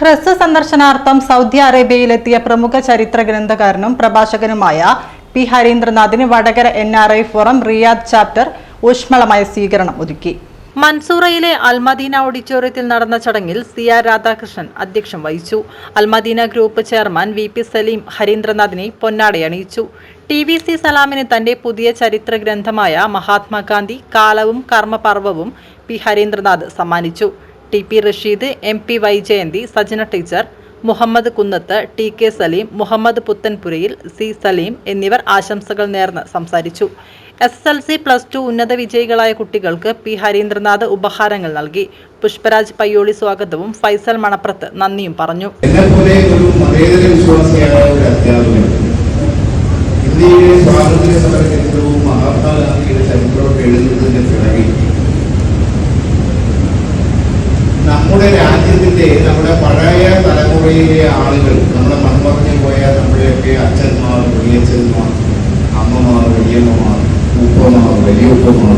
ഹ്രസ്വ സന്ദർശനാർത്ഥം സൗദി അറേബ്യയിലെത്തിയ പ്രമുഖ ചരിത്ര ഗ്രന്ഥകാരനും പ്രഭാഷകനുമായ P ഹരീന്ദ്രനാഥിന് Vadakara N R I forum Riyadh chapter ഊഷ്മളമായ സ്വീകരണം ഒരുക്കി. മൻസൂറയിലെ അൽമദീന ഓഡിറ്റോറിയത്തിൽ നടന്ന ചടങ്ങിൽ സി ആർ രാധാകൃഷ്ണൻ അധ്യക്ഷം വഹിച്ചു. Almadina group chairman V P Saleem ഹരീന്ദ്രനാഥിനെ പൊന്നാടയണിയിച്ചു ടി വി സി സലാമിന് തന്റെ പുതിയ ചരിത്ര ഗ്രന്ഥമായ മഹാത്മാഗാന്ധി കാലവും കർമ്മപർവവും പി ഹരീന്ദ്രനാഥ് സമ്മാനിച്ചു. T P Rasheed M P Vyjayanthi Sajana teacher Muhammad Kunnath T K Saleem Muhammad Puthanpurayil C Saleem എന്നിവർ ആശംസകൾ നേർന്ന് സംസാരിച്ചു. S S L C plus two ഉന്നത വിജയികളായ കുട്ടികൾക്ക് പി ഹരീന്ദ്രനാഥ് ഉപഹാരങ്ങൾ നൽകി. പുഷ്പരാജ് പയ്യോളി സ്വാഗതവും ഫൈസൽ മണപ്രത്ത് നന്ദിയും പറഞ്ഞു. സ്വാതന്ത്ര്യ നമ്മുടെ രാജ്യത്തിന്റെ നമ്മുടെ പഴയ തലമുറയിലെ ആളുകൾ നമ്മുടെ മൺമറഞ്ഞു പോയ നമ്മുടെയൊക്കെ അച്ഛന്മാർ വലിയച്ഛന്മാർ അമ്മമാർ വലിയമ്മമാർ ഉപ്പമാർ വലിയുപ്പമാർ